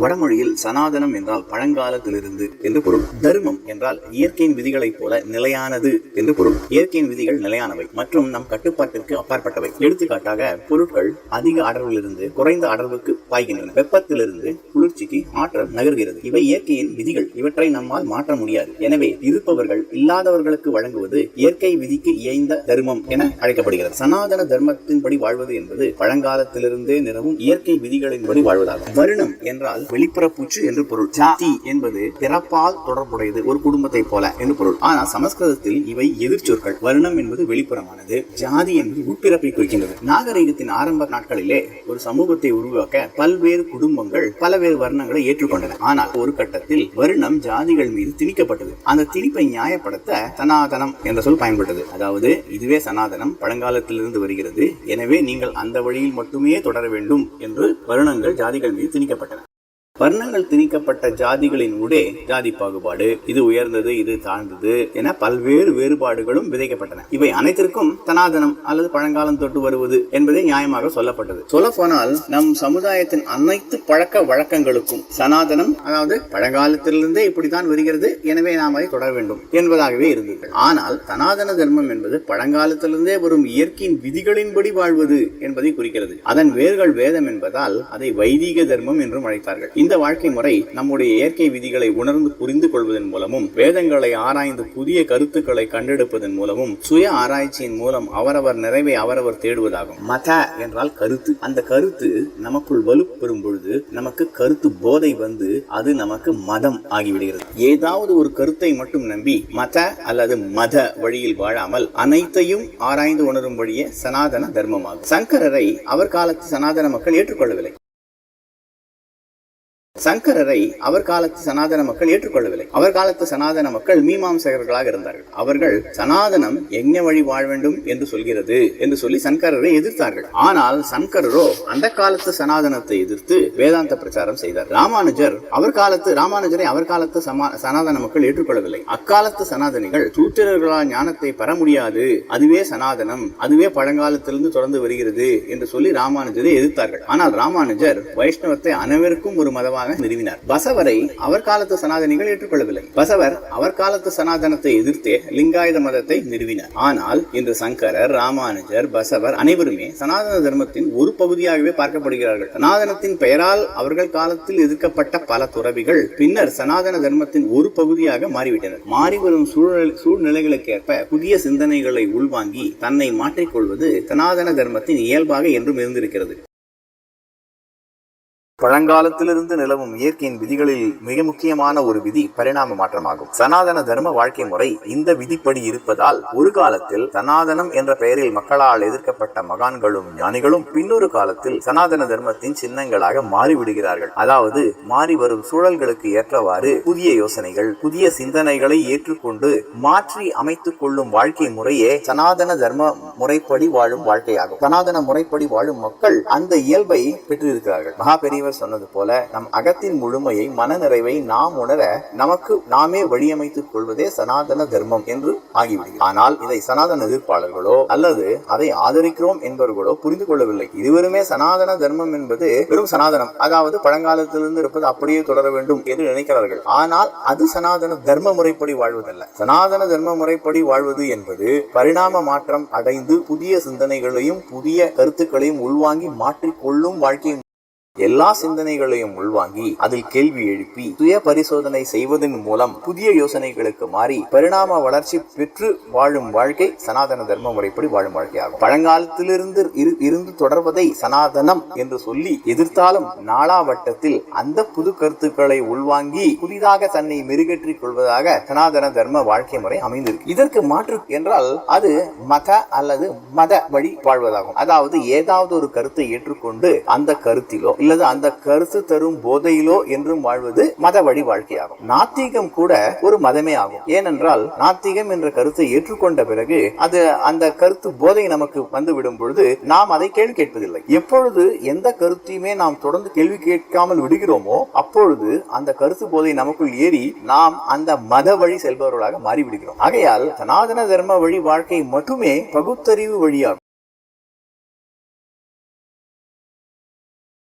வடமொழியில் சனாதனம் என்றால் பழங்காலத்திலிருந்து என்று பொருள். தர்மம் என்றால் இயற்கையின் விதிகளைப் போல நிலையானது என்று பொருள். இயற்கையின் விதிகள் நிலையானவை மற்றும் நம் கட்டுப்பாட்டிற்கு அப்பாற்பட்டவை. எடுத்துக்காட்டாக பொருட்கள் அதிக அடர்விலிருந்து குறைந்த அடர்வுக்கு பாய்கின்றன. வெப்பத்திலிருந்து குளிர்ச்சிக்கு ஆற்றல் நகர்கிறது. இவை இயற்கையின் விதிகள். இவற்றை நம்மால் மாற்ற முடியாது. எனவே இருப்பவர்கள் இல்லாதவர்களுக்கு வழங்குவது இயற்கை விதிக்கு இயைந்த தர்மம் என அழைக்கப்படுகிறது. சனாதன தர்மத்தின்படி வாழ்வது என்பது பழங்காலத்திலிருந்தே நிலவும் இயற்கை விதிகளின்படி வாழ்வதாகும். வருணம் என்றால் வெளிப்புற பூச்சு என்று பொருள். ஜாதி என்பது பிறப்பால் தொடர்புடையது ஒரு குடும்பத்தை போல என்று பொருள். ஆனால் சமஸ்கிருதத்தில் இவை எதிர்ச்சொற்கள் வருணம் என்பது வெளிப்புறமானது. ஜாதி என்பது உட்பிறப்பை குறிக்கின்றது. நாகரிகத்தின் ஆரம்ப நாட்களிலே ஒரு சமூகத்தை உருவாக்க பல்வேறு குடும்பங்கள் பல்வேறு வர்ணங்களை ஏற்றுக்கொண்டன. ஆனால் ஒரு கட்டத்தில் வருணம் ஜாதிகள் மீது திணிக்கப்பட்டது. அந்த திணிப்பை நியாயப்படுத்த சனாதனம் என்ற சொல் பயன்பட்டது. அதாவது இதுவே சனாதனம் பழங்காலத்திலிருந்து வருகிறது. எனவே நீங்கள் அந்த வழியில் மட்டுமே தொடர வேண்டும் என்று வருணங்கள் ஜாதிகள் மீது திணிக்கப்பட்டன. வர்ணங்கள் திணிக்கப்பட்ட ஜாதிகளின் உடே ஜாதி பாகுபாடு இது உயர்ந்தது இது தாழ்ந்தது என பல்வேறு வேறுபாடுகளும் விதைக்கப்பட்டன. இவை அனைத்திற்கும் சனாதனம் அல்லது பழங்காலம் தொட்டு வருவது என்பதே நியாயமாக சொல்லப்பட்டது. சொல்ல போனால் நம் சமுதாயத்தின் அனைத்து பழக்க வழக்கங்களுக்கும் சனாதனம் அதாவது பழங்காலத்திலிருந்தே இப்படித்தான் வருகிறது எனவே நாம் அதை தொடர வேண்டும் என்பதாகவே இருந்தது. ஆனால் சனாதன தர்மம் என்பது பழங்காலத்திலிருந்தே வரும் இயற்கையின் விதிகளின்படி வாழ்வது என்பதை குறிக்கிறது. அதன் வேர்கள் வேதம் என்பதால் அதை வைதிக தர்மம் என்றும் அழைத்தார்கள். இந்த வாழ்க்கை முறை நம்முடைய இயற்கை விதிகளை உணர்ந்து புரிந்து கொள்வதன் மூலமும் வேதங்களை ஆராய்ந்து புதிய கருத்துக்களை கண்டெடுப்பதன் மூலமும் சுய ஆராய்ச்சியின் மூலம் அவரவர் நிறைவை அவரவர் தேடுவதாகும். மத என்றால் கருத்து. அந்த கருத்து நமக்குள் வலுப்பெறும் பொழுது நமக்கு கருத்து போதை வந்து அது நமக்கு மதம் ஆகிவிடுகிறது. ஏதாவது ஒரு கருத்தை மட்டும் நம்பி மத அல்லது மத வழியில் வாழாமல் அனைத்தையும் ஆராய்ந்து உணரும் வழியே சனாதன தர்மமாகும். சங்கரரை அவர் காலத்து சனாதன மக்கள் ஏற்றுக்கொள்ளவில்லை. சங்கரரை அவர் காலத்து சனாதன மக்கள் ஏற்றுக்கொள்ளவில்லை. அவர் காலத்து சனாதன மக்கள் மீமாம்சகர்களாக இருந்தார்கள். அவர்கள் சனாதனம் யஜ்ஞ வழி வாழ வேண்டும் என்று சொல்கிறது என்று சொல்லி சங்கரரை எதிர்த்தார்கள். ஆனால் சங்கரரோ அந்த காலத்து சனாதனத்தை எதிர்த்து வேதாந்த பிரச்சாரம் செய்தார். ராமானுஜர் அவர் காலத்து ராமானுஜரை அவர் காலத்து சமா- சனாதன மக்கள் ஏற்றுக்கொள்ளவில்லை. அக்காலத்து சனாதனிகள் சூத்திரர்களால் ஞானத்தை பெற முடியாது. அதுவே சனாதனம் அதுவே பழங்காலத்திலிருந்து தொடர்ந்து வருகிறது என்று சொல்லி ராமானுஜரை எதிர்த்தார்கள். ஆனால் ராமானுஜர் வைஷ்ணவத்தை அனைவருக்கும் ஒரு மதமாக நிறுவினார். பசவரை அவர் காலத்து சனாதனிகள் ஏற்றுக்கொள்ளவில்லை. பசவர் அவர் காலத்து சனாதனத்தை எதிர்த்தே லிங்காயுத மதத்தை நிறுவினார். ஆனால் இன்று சங்கரர் ராமானுஜர் பசவர் அனைவருமே சனாதன தர்மத்தின் ஒரு பகுதியாகவே பார்க்கப்படுகிறார்கள். சனாதனத்தின் பெயரால் அவர்கள் காலத்தில் எதிர்க்கப்பட்ட பல துறவிகள் பின்னர் சனாதன தர்மத்தின் ஒரு பகுதியாக மாறிவிட்டனர். மாறி வரும் சூழல் சூழ்நிலைகளுக்கேற்ப புதிய சிந்தனைகளை உள்வாங்கி தன்னை மாற்றிக்கொள்வது சனாதன தர்மத்தின் இயல்பாக என்றும் இருந்திருக்கிறது. பழங்காலத்திலிருந்து நிலவும் இயற்கையின் விதிகளில் மிக முக்கியமான ஒரு விதி பரிணாம மாற்றமாகும். சனாதன தர்ம வாழ்க்கை முறை இந்த விதிப்படி இருப்பதால் ஒரு காலத்தில் சனாதனம் என்ற பெயரில் மக்களால் எதிர்க்கப்பட்ட மகான்களும் ஞானிகளும் பின்னொரு காலத்தில் சனாதன தர்மத்தின் சின்னங்களாக மாறிவிடுகிறார்கள். அதாவது மாறி வரும் சூழல்களுக்கு ஏற்றவாறு புதிய யோசனைகள் புதிய சிந்தனைகளை ஏற்றுக்கொண்டு மாற்றி அமைத்துக் கொள்ளும் வாழ்க்கை முறையே சனாதன தர்ம முறைப்படி வாழும் வாழ்க்கையாகும். சனாதன முறைப்படி வாழும் மக்கள் அந்த இயல்பை பெற்றிருக்கிறார்கள். மகா பெரியவர் சொன்னது போல நம் அகத்தின் முழுமையை மனநிறைவை நாம் உணர நமக்கு நாமே வழியமைத்துக் கொள்வதே சனாதன தர்மம் என்று ஆகிவிடுகிறது ஆனால் இதை சனாதன எதிர்ப்பாளர்களோ அல்லது அதை ஆதரிக்கிறோம் என்பவர்களோ புரிந்து கொள்ளவில்லை. இருவருமே சனாதன தர்மம் என்பது வெறும் சனாதனம். அதாவது பழங்காலத்திலிருந்து இருப்பது அப்படியே தொடர வேண்டும் என்று நினைக்கிறார்கள். ஆனால் அது சனாதன தர்ம முறைப்படி வாழ்வதல்ல. சனாதன தர்ம முறைப்படி வாழ்வது என்பது பரிணாம மாற்றம் அடைந்து புதிய சிந்தனைகளையும் புதிய கருத்துக்களையும் உள்வாங்கி மாற்றிக்கொள்ளும் வாழ்க்கை எல்லா சிந்தனைகளையும் உள்வாங்கி அதில் கேள்வி எழுப்பி சுய பரிசோதனை செய்வதன் மூலம் புதிய யோசனைகளுக்கு மாறி பரிணாம வளர்ச்சி பெற்று வாழும் வாழ்க்கை சனாதன தர்ம முறைப்படி வாழும் வாழ்க்கையாகும். பழங்காலத்திலிருந்து இரு- இருந்து தொடர்வதை சனாதனம் என்று சொல்லி எதிர்த்தாலும் நாளாவட்டத்தில் அந்த புது கருத்துக்களை உள்வாங்கி புதிதாக தன்னை மெருகேற்றிக் கொள்வதாக சனாதன தர்ம வாழ்க்கை முறை அமைந்திருக்கு. இதற்கு மாற்று என்றால் அது மத அல்லது மத வழி வாழ்வதாகும். அதாவது ஏதாவது ஒரு கருத்தை ஏற்றுக்கொண்டு அந்த கருத்திலோ அல்லது அந்த கருத்து தரும் போதையிலோ என்றும் வாழ்வது மத வழி வாழ்க்கையாகும். நாத்திகம் கூட ஒரு மதமே ஆகும். ஏனென்றால் நாத்திகம் என்ற கருத்தை ஏற்றுக்கொண்ட பிறகு அது அந்த கருத்து போதை நமக்கு வந்து விடும் பொழுது நாம் அதை கேள்வி கேட்பதில்லை. எப்பொழுது எந்த கருத்தையுமே நாம் தொடர்ந்து கேள்வி கேட்காமல் விடுகிறோமோ அப்பொழுது அந்த கருத்து போதை நமக்குள் ஏறி நாம் அந்த மத வழி செல்பவர்களாக மாறிவிடுகிறோம். ஆகையால் சனாதன தர்ம வழி வாழ்க்கை மட்டுமே பகுத்தறிவு வழியாகும்.